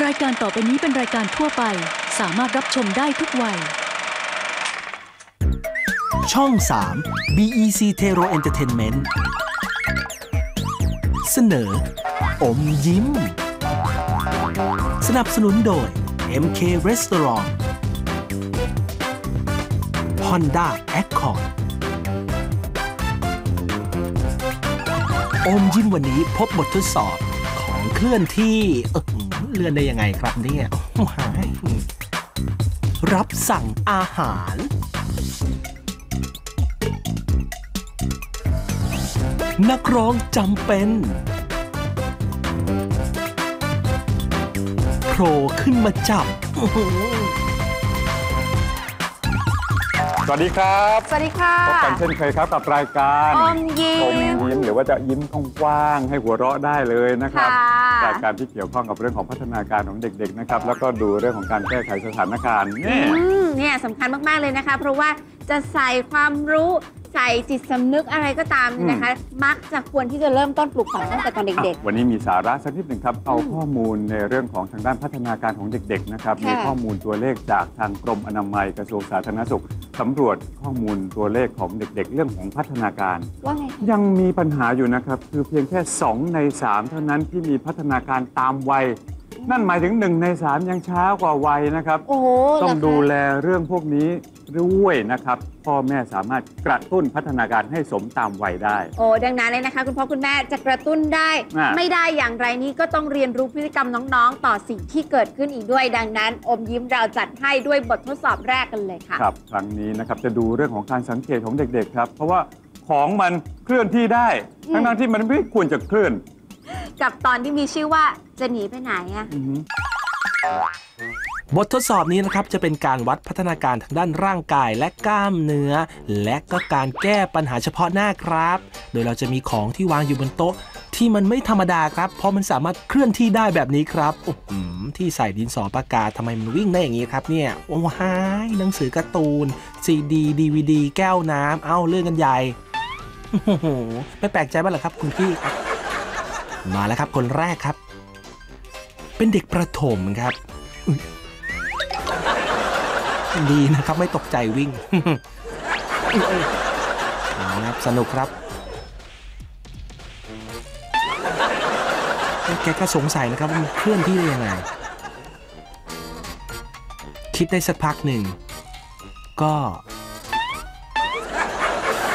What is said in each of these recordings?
รายการต่อไปนี้เป็นรายการทั่วไป สามารถรับชมได้ทุกวัย ช่อง 3 BEC t e r o Entertainment เสนอ อมยิ้ม สนับสนุนโดย MK Restaurant Honda Accord อมยิ้มวันนี้พบบททดสอบของเคลื่อนที่ เลื่อนได้ยังไงครับเนี่ยรับสั่งอาหารนักร้องจำเป็นโผล่ขึ้นมาจับ สวัสดีครับสวัสดีค่ะพบกันเช่นเคยครับกับรายการอมยิ้อมมยิ้มหรือว่าจะยิ้มกว้างๆให้หัวเราะได้เลยนะครับค่ะรายการที่เกี่ยวข้องกับเรื่องของพัฒนาการของเด็กๆนะครับแล้วก็ดูเรื่องของการแก้ไขสถานการณ์นี่อืมเนี่ยสำคัญมากๆเลยนะคะ เพราะว่าจะใส่ความรู้ ใส่จิตสำนึกอะไรก็ตามเนี่ยนะคะ มักจะควรที่จะเริ่มต้นปลูกฝังตั้งแต่ตอนเด็กอะวันนี้มีสาระสักนิดหนึ่งครับ เอาข้อมูลในเรื่องของทางด้านพัฒนาการของเด็กๆนะครับค่ะมีข้อมูลตัวเลขจากทางกรมอนามัยกระทรวงสาธารณสุขสำรวจข้อมูลตัวเลขของเด็ก ๆ เรื่องของพัฒนาการๆว่าไงคะยังมีปัญหาอยู่นะครับ คือเพียงแค่ 2 ใน 3 เท่านั้นที่มีพัฒนาการตามวัย นั่นหมายถึง 1 ใน 3 ยังช้ากว่าวัยนะครับ โอ้โหต้องเหรคะดูแลเรื่องพวกนี้ ด้วยนะครับ พ่อแม่สามารถกระตุ้นพัฒนาการให้สมตามวัยได้ โอ้ดังนั้นเลยนะคะ คุณพ่อคุณแม่จะกระตุ้นได้ อะ ไม่ได้อย่างไรนี้ก็ต้องเรียนรู้พฤติกรรมน้องๆ ต่อสิ่งที่เกิดขึ้นอีกด้วย ดังนั้น อมยิ้มเราจัดให้ด้วยบททดสอบแรกกันเลยค่ะ ครับ ครั้งนี้นะครับจะดูเรื่องของการสังเกตของเด็กๆครับ เพราะว่าของมันเคลื่อนที่ได้ อืม ทั้งๆที่มันไม่ควรจะเคลื่อนกับตอนที่มีชื่อว่าจะหนีไปไหนอะ อือฮึ บททดสอบนี้นะครับจะเป็นการวัดพัฒนาการทางด้านร่างกายและกล้ามเนื้อ และก็การแก้ปัญหาเฉพาะหน้าครับ โดยเราจะมีของที่วางอยู่บนโต๊ะ ที่มันไม่ธรรมดาครับ เพราะมันสามารถเคลื่อนที่ได้แบบนี้ครับโอ้โหที่ใส่ดินสอปากกาทำไมมันวิ่งได้อย่างนี้ครับเนี่ยโอ้หายหนังสือการ์ตูนซีดีดีวีดีแก้วน้ำเอ้าเรื่องกันใหญ่โอ้โหไม่แปลกใจบ้างเหรอครับคุณพี่ครับมาแล้วครับคนแรกครับ เป็นเด็กประถมครับ ดีนะครับไม่ตกใจวิ่งเอาละครับสนุกครับแกก็สงสัยนะครับว่ามันเคลื่อนที่ได้ยังไง คิดได้สักพักหนึ่ง ก็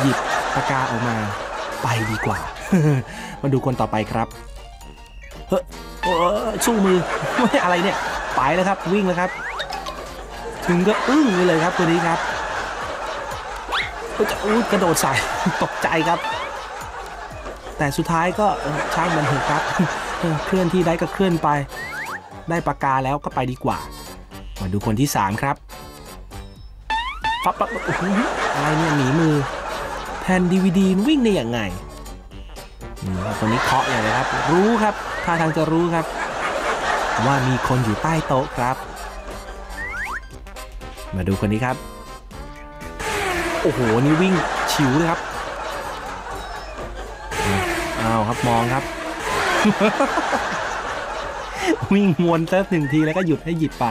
หยิบปากกาออกมาไปดีกว่า มาดูคนต่อไปครับ เฮ้ยสู้มือไม่อะไรเนี่ย ไปแล้วครับ วิ่งแล้วครับ ถึงก็อึ้งเลยครับตัวนี้ครับเอ้ยจะอู้กระโดดใส่ตกใจครับ แต่สุดท้ายก็ช่างมันเถอะครับ เคลื่อนที่ได้ก็เคลื่อนไป ได้ปากกาแล้วก็ไปดีกว่า มาดูคนที่ 3 ครับปั๊บปั๊บโอ้โหอะไรเนี่ยหนีมือแผ่นดีวดีวิ่งได้อยังไงนี่ครับคนนี้เคาะอย่างไรครับ รู้ครับท่าทางจะรู้ครับ ว่ามีคนอยู่ใต้โต๊ะครับ มาดูคนนี้ครับ โอ้โห นี่วิ่งฉิวเลยครับอ้าวครับมองครับ วิ่งวนสักหนึ่งทีแล้วก็หยุดให้หยิบไป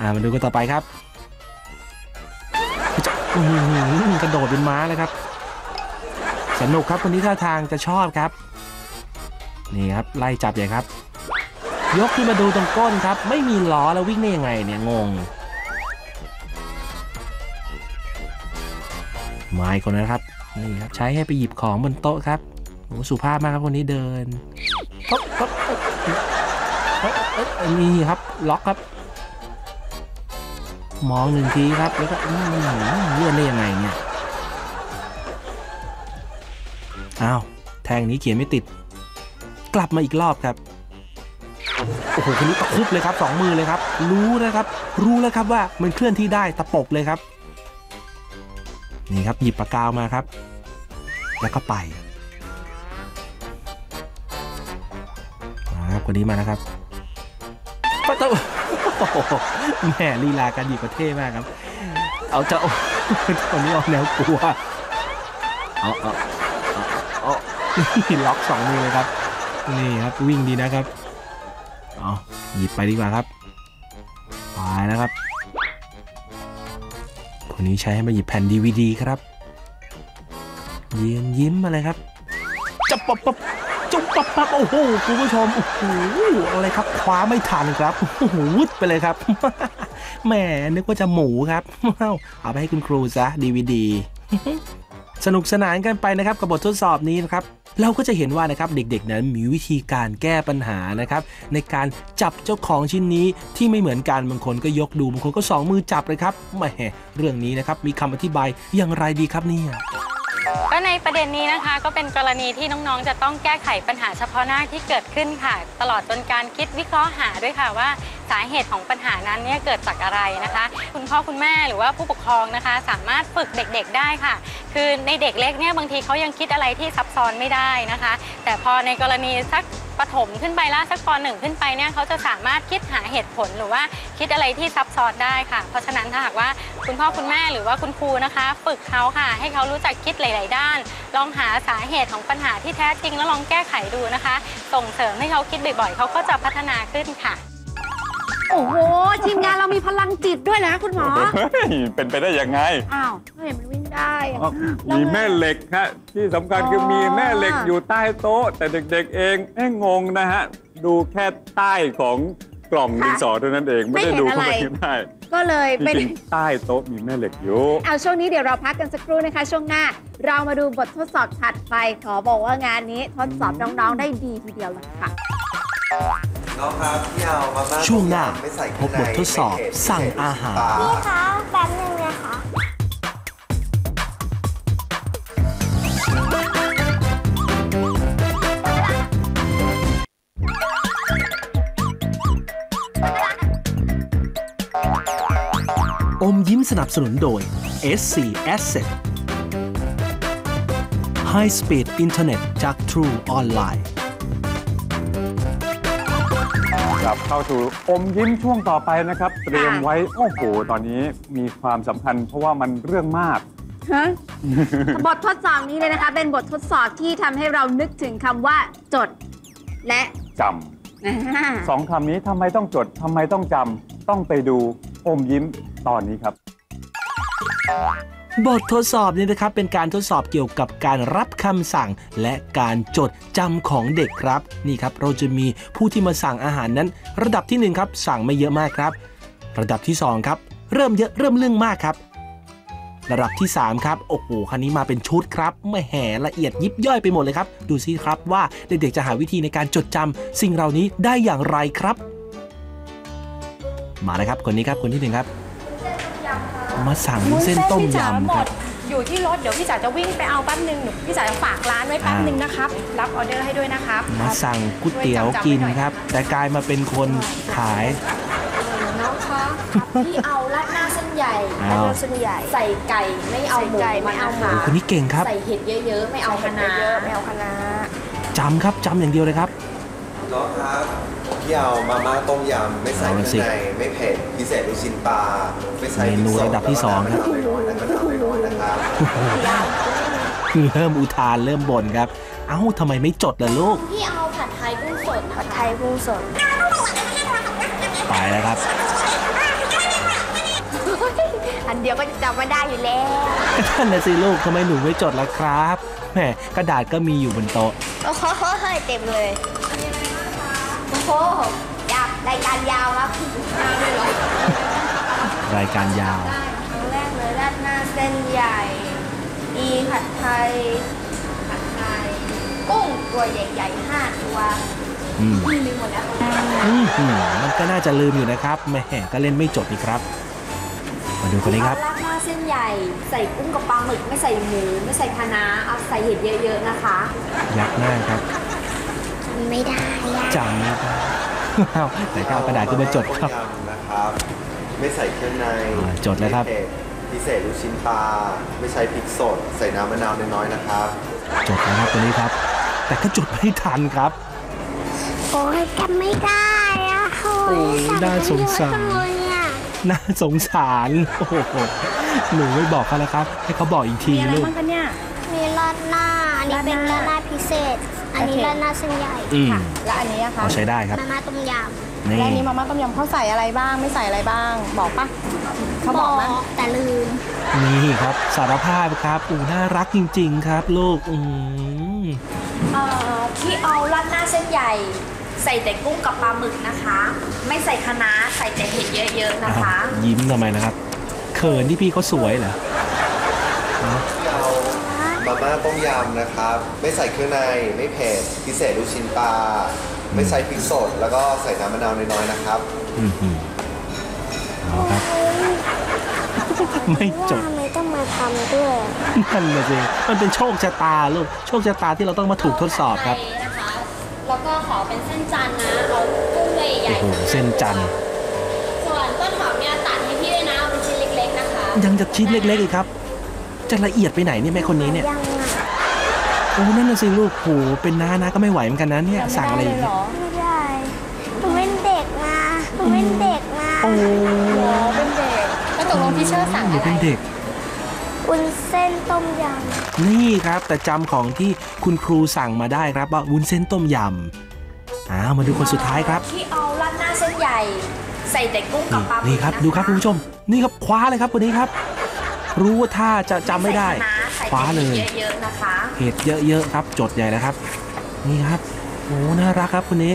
อ่ามาดูกันต่อไปครับจะกระโดดเป็นม้าเลยครับ สนุกครับคนนี้ท่าทางจะชอบครับ นี่ครับไล่จับใหญ่ครับ ยกขึ้นมาดูตรงก้นครับ ไม่มีล้อแล้ววิ่งได้ยังไงเนี่ยงง ไม้คนนะครับนี่ครับใช้ให้ไปหยิบของบนโต๊ะครับโอ้สุภาพมากครับคนนี้เดินป๊บป๊บป๊บเอ้ยเอ้ยเอ้ยนี่ครับล็อกครับ มองหนึ่งทีครับแล้วก็อืมเลื่อนได้ยังไงเนี่ยอ้าวแทงนี้เขียนไม่ติด กลับมาอีกรอบครับโอ้โหคนนี้ตะคุบเลยครับสองมือเลยครับ รู้นะครับ รู้แล้วครับว่ามันเคลื่อนที่ได้ตะปบเลยครับ นี่ครับหยิบปากกาวมาครับ แล้วก็ไปครับคนนี้มานะครับปะตูแหมลีลาการหยิบประเท่มากครับ เอาจะคนนี้ออกแนวกลัวเอาเอาโอ้นี่ล็อกสองมือเลยครับ นี่ครับวิ่งดีนะครับ เอาหยิบไปดีกว่าครับ คนนี้ใช้ให้มาหยิบแผ่นดีวดีครับเยียนยิ้มมาเลยครับจับปับปับจุ๊บปับปับโอ้โหคุณผู้ชมโอ้โหอะไรครับคว้าไม่ทันครับโอ้โหวึดไปเลยครับแหมนึกว่าจะหมูครับเอาไปให้คุณครูซะดีวดีสนุกสนานกันไปนะครับกับบททดสอบนี้นะครับ เราก็จะเห็นว่านะครับเด็กๆ นั้นมีวิธีการแก้ปัญหานะครับในการจับเจ้าของชิ้นนี้ที่ไม่เหมือนกันบางคนก็ยกดูบางคนก็สองมือจับเลยครับแหมเรื่องนี้นะครับมีคำอธิบายอย่างไรดีครับเนี่ย ก็ในประเด็นนี้นะคะก็เป็นกรณีที่น้องๆ จะต้องแก้ไขปัญหาเฉพาะหน้าที่เกิดขึ้นค่ะ ตลอดจนการคิดวิเคราะห์หาด้วยค่ะว่าสาเหตุของปัญหานั้นเนี่ยเกิดจากอะไรนะคะ คุณพ่อคุณแม่หรือว่าผู้ปกครองนะคะ สามารถฝึกเด็กๆได้ค่ะ คือในเด็กเล็กเนี่ยบางทีเขายังคิดอะไรที่ซับซ้อนไม่ได้นะคะ แต่พอในกรณีสัก ประถมขึ้นไปแล้วสักปหนึ่งขึ้นไปเนี่ยเขาจะสามารถคิดหาเหตุผลหรือว่าคิดอะไรที่ซับซ้อนได้ค่ะ เพราะฉะนั้นถ้าหากว่าคุณพ่อคุณแม่หรือว่าคุณครูนะคะ ฝึกเขาค่ะ ให้เขารู้จักคิดหลาย ๆ ด้าน ลองหาสาเหตุของปัญหาที่แท้จริงแล้วลองแก้ไขดูนะคะ ส่งเสริมให้เขาคิดบ่อย ๆ เขาก็จะพัฒนาขึ้นค่ะ โอ้โหทีมงานเรามีพลังจิตด้วยนะคุณหมอ เฮ้ยเป็นไปได้ยังไง อ้าวเห็นมันวิ่ง ได้อะมีแม่เหล็กฮะที่สำคัญคือมีแม่เหล็กอยู่ใต้โต๊ะ แต่เด็กๆเองเอ้งงนะฮะ ดูแค่ใต้ของกล่องดินสอเท่านั้นเองไม่ได้ดูเข้าไปข้างในก็เลยจเป็น ริงๆใต้โต๊ะมีแม่เหล็กอยู่ เอาช่วงนี้เดี๋ยวเราพักกันสักครู่นะคะ ช่วงหน้าเรามาดูบททดสอบถัดไป ขอบอกว่างานนี้ทดสอบน้องๆได้ดีทีเดียวเลยค่ะ น้องครับพี่เอามาม่าช่วงหน้าไม่ใส่พบบททดสอบสั่งอาหาร พี่คะแป๊บนึงนะคะ สนับสนุนโดย SC Asset High Speed Internet จาก True Online กลับเข้าสู่อมยิ้มช่วงต่อไปนะครับ เตรียมไว้ โอ้โห ตอนนี้มีความสำคัญเพราะว่ามันเรื่องมาก ฮะ บททดสอบนี้เลยนะคะ เป็นบททดสอบที่ทำให้เรานึกถึงคำว่า จด และจอ่าำสองคำนี้ทำไมต้องจดทำไมต้องจำต้องไปดูอมยิ้มตอนนี้ครับ บททดสอบนี้นะครับเป็นการทดสอบเกี่ยวกับการรับคำสั่ง และการจดจำของเด็กครับ นี่ครับเราจะมีผู้ที่มาสั่งอาหารนั้น ระดับที่หนึ่งครับสั่งไม่เยอะมากครับ ระดับที่สองครับเริ่มเยอะเริ่มเรื่องมากครับ ระดับที่สามครับโอ้โหคันนี้มาเป็นชุดครับไม่แห่ละเอียดยิบย่อยไปหมดเลยครับ ดูซิครับว่าเด็กๆจะหาวิธีในการจดจำสิ่งเหล่านี้ได้อย่างไรครับ มาเลยครับคนนี้ครับคนที่หนึ่งครับ มาสั่งวุ้นเส้นต้มยำครับอยู่ที่รถเดี๋ยวพี่จ๋าจะวิ่งไปเอาแป๊บนึงหนูพี่จ๋าจะฝากร้านไว้แป๊บนึงนะครับรับออเดอร์ให้ด้วยนะครับมาสั่งก๋วยเตี๋ยวกินครับ แต่กลายมาเป็นคนขาย น้องคะพี่เอาราดหน้าเส้นใหญ่เอา ราดหน้าเส้นใหญ่ ใส่ไก่ไม่เอาหมูใส่ไก่ไม่เอาหมูนะโอ้คะคนนี้เก่งครับใส่เห็ดเยอะๆ ไม่เอาคะน้าไม่เอาคณะจำครับจำอย่างเดียวเลยครับ น้องครับพี่เอามาม่าต้มยำไม่ใส่เอาเคละรื่องสิในไม่เผ็ดพิเศษลูกชิ้นปลาไม่ใส่เมนูระดับที่สองครับมะนาวน้อยๆและมะนาวน้อยๆนะครับเริ่มอุทานเริ่มบ่นครับ เอ้าทำไมไม่จดล่ะลูก พี่เอาผัดไทยกุ้งสดผัดไทยกุ้งสดไปแล้วครับ อันเดียวก็จำไม่ได้อยู่แล้วท่านนะสิลูกทำไมหนูไม่จดล่ะครับแหมกระดาษก็มีอยู่บนโต๊ะโอ้โหเต็มเลย โอ้โหยาวรายการยาวครับรายการยาวครั้งแรกเลยราดหน้าเส้นใหญ่ อีผัดไทย ผัดไทย กุ้งตัวใหญ่ๆห้าตัวอืมลืมหมดแล้วอืมอืมมันก็น่าจะลืมอยู่นะครับแหมก็เล่นไม่จดนี่ครับ มาดูคนนี้ครับ ราดหน้าเส้นใหญ่ ใส่กุ้งกับปลาหมึกไม่ใส่หมูไม่ใส่คะน้าเอาใส่เห็ดเยอะๆนะคะ ยักหน้าครับ ไม่ได้อะจำไม่ได้อ้าวแต่ก็เอากระดาษขึ้นมาจดครับ ต้มยำนะครับ ไม่ใส่เครื่องในอ่าจดแล้วครับ ไม่เผ็ดพิเศษลูกชิ้นปลาไม่ใช้พริกสด ใส่น้ำมะนาวน้อยๆนะครับ จดแล้วครับคนนี้ครับ แต่ก็จดไม่ทันครับ โอ้ยจำไม่ได้อะโอ้โอ้ยน่าสงสารเลยอะน่าสงสาร โอ้โหหนูไม่บอกเขาแล้วครับ ให้เขาบอกอีกทีมีอะไรลูก บ้างคะเนี่ย มีราดหน้าอันนี้นี้เป็นราราดดหหน้าน้าพิเศษ อันนี้โอเคราดหน้าเส้นใหญ่อืมค่ะ และอันนี้นะคะเอาใช้ได้ครับมาม่าต้มยนี่และอันนี้มาม่าต้มยำเขาใส่อะไรบ้าง ไม่ใส่อะไรบ้าง บอกปะำเขาบอกไหมแต่ลืม นี่ครับสารภาพครับอูน่ารักจริง ๆ ครับ ลูกอืมเอ่อที่เอาราดหน้าเส้นใหญ่ ใส่แต่กุ้งกับปลาหมึกนะคะ ไม่ใส่คะน้าใส่แต่เห็ดเยอะๆนะคะ ยิ้มทำไมนะครับเขินที่พี่เขาสวยเหรอที่เอา มาม่าต้มยำนะครับ ไม่ใส่เครื่องใน ไม่เผ็ด พิเศษลูกชิ้นปลา ไม่ใส่พริกสด แล้วก็ใส่น้ำมะนาวน้อยๆนะครับ อืมอืมเอาครับ ไม่จบทำไมต้องมาทำด้วย นั่นนะสิมันเป็นโชคชะตาลูก โชคชะตาที่เราต้องมาถูกทดสอบครับไทยนะคะ แล้วก็ขอเป็นเส้นจันทร์นะ เอากุ้งใหญ่โอ้โหเส้นจันทร์ๆส่วนต้นหอมเนี่ยตัดให้พี่ด้วยนะเอาเป็นชิ้นเล็กๆนะคะยังจะชิ้นเล็กๆอีกครับ จะละเอียดไปไหนเนี่ยแม่คนนี้เนี่ย ยัง อะโอ้นั่นน่ะสิลูกโหเป็นน้านะก็ไม่ไหวเหมือนกันนะเนี่ยสั่งอะไรอย่างเงี้ยไม่ได้หนูเป็นเด็กนะหนูเป็นเด็กนะโอ้เป็นเด็กแล้วตกลงพี่เชอร์สั่งออะยู่ไรเป็นเด็ก วุ้นเส้นต้มยนี่ครับแต่จำของที่คุณครูสั่งมาได้ครับว่าวุ้นเส้นต้มยำอ้าวมาดูคนสุดท้ายครับ ที่เอาราดหน้าเส้นใหญ่ ใส่แต่กุ้งกับนี่ปลาหมึกนี่ครับนะะดูครับคุณผู้ชม นี่ครับคว้าเลยครับคนนี้ครับ รู้ว่าถ้าจะจำไม่ได้ ใส่คะน้าใส่ คว้าแต่เลยเห็ดเยอะๆนะคะเห็ดเยอะๆครับจดใหญ่แล้วครับ นี่ครับโอ้น่ารักครับคนนี้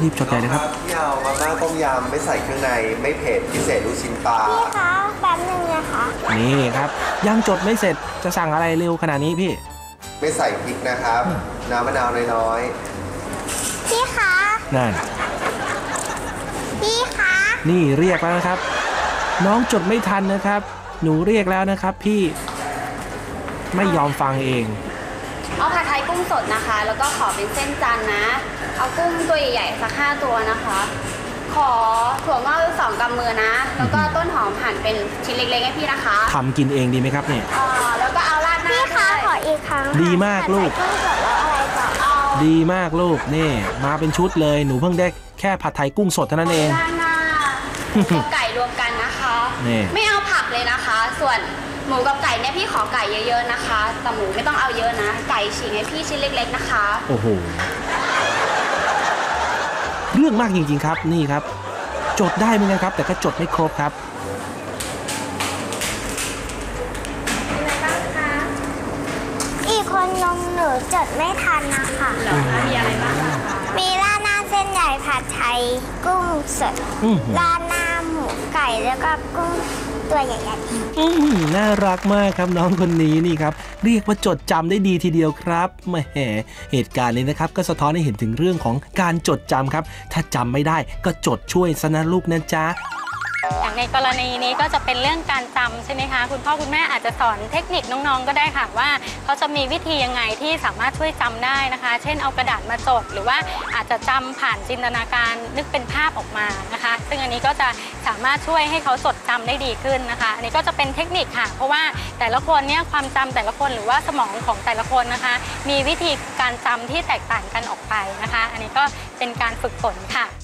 รีบจดใหญ่เลยครับที่เอามาม่าต้มยำไม่ใส่เครื่องในไม่เผ็ดพิเศษลูกชิ้นปลาำพี่คะแป๊บนึงนะคะนี่ครับ ยังจดไม่เสร็จจะสั่งอะไรเร็วขนาดนี้พี่ ไม่ใส่พริกนะครับ น้ำมะนาวน้อยพี่คะนั่นพี่คะนี่เรียกแล้วนะครับ น้องจดไม่ทันนะครับ หนูเรียกแล้วนะครับ พี่ ไม่ยอมฟังเอง เอาผัดไทยกุ้งสดนะคะ แล้วก็ขอเป็นเส้นจันทร์นะ เอากุ้งตัวใหญ่ๆสักห้าตัวนะคะ ขอถั่วงอกสองกำมือนะ แล้วก็ต้นหอมหั่นเป็นชิ้นเล็กๆให้พี่นะคะทำกินเองดีไหมครับเนี่ยเอ่อแล้วก็เอาราดหน้าพี่คะด้วยขออีกครั้งค่ะดีมากลูก ผัดไทยกุ้งสดแล้วอะไรต่อเอาดีมากลูกนี่ มาเป็นชุดเลยหนูเพิ่งได้แค่ผัดไทยกุ้งสดเท่านั้นเอง ราดหน้าหมูกับไก่รวมกันนะคะ นี่ ไม่เอาผักเลยนะคะ ส่วน หมูกับไก่เนี่ยพี่ขอไก่เยอะๆนะคะ แต่หมูไม่ต้องเอาเยอะนะ ไก่ฉีกให้พี่ชิ้นเล็ก ๆนะคะ โอ้โห เรื่องมากจริงๆครับ นี่ครับ จดได้เหมือนกันครับ แต่ก็จดไม่ครบครับอีกคนนมหนูจดไม่ทันนะคะเหรอคะมีอะไรบ้างคะมีราดหน้าเส้นใหญ่ผัดไทยกุ้งสดอื้อหือราดหน้าหมูไก่แล้วก็กุ้ง ตัวใหญ่อื้อหือน่ารักมากครับน้องคนนี้นี่ครับ เรียกว่าจดจำได้ดีทีเดียวครับแหมเหตุการณ์นี้นะครับ ก็สะท้อนให้เห็นถึงเรื่องของการจดจำครับ ถ้าจำไม่ได้ก็จดช่วยซะนะลูกนะจ๊ะ อย่างในกรณีนี้ก็จะเป็นเรื่องการจำใช่ไหมคะ คุณพ่อคุณแม่อาจจะสอนเทคนิคน้องๆ ก็ได้ค่ะว่าเขาจะมีวิธียังไงที่สามารถช่วยจำได้นะคะ เช่นเอากระดาษมาจด หรือว่าอาจจะจำผ่านจินตนาการนึกเป็นภาพออกมานะคะ ซึ่งอันนี้ก็จะสามารถช่วยให้เขาจดจำได้ดีขึ้นนะคะอันนี้ก็จะเป็นเทคนิคค่ะ เพราะว่าแต่ละคนเนี่ยความจำแต่ละคนหรือว่าสมองของแต่ละคนนะคะ มีวิธีการจำที่แตกต่างกันออกไปนะคะ อันนี้ก็เป็นการฝึกฝนค่ะ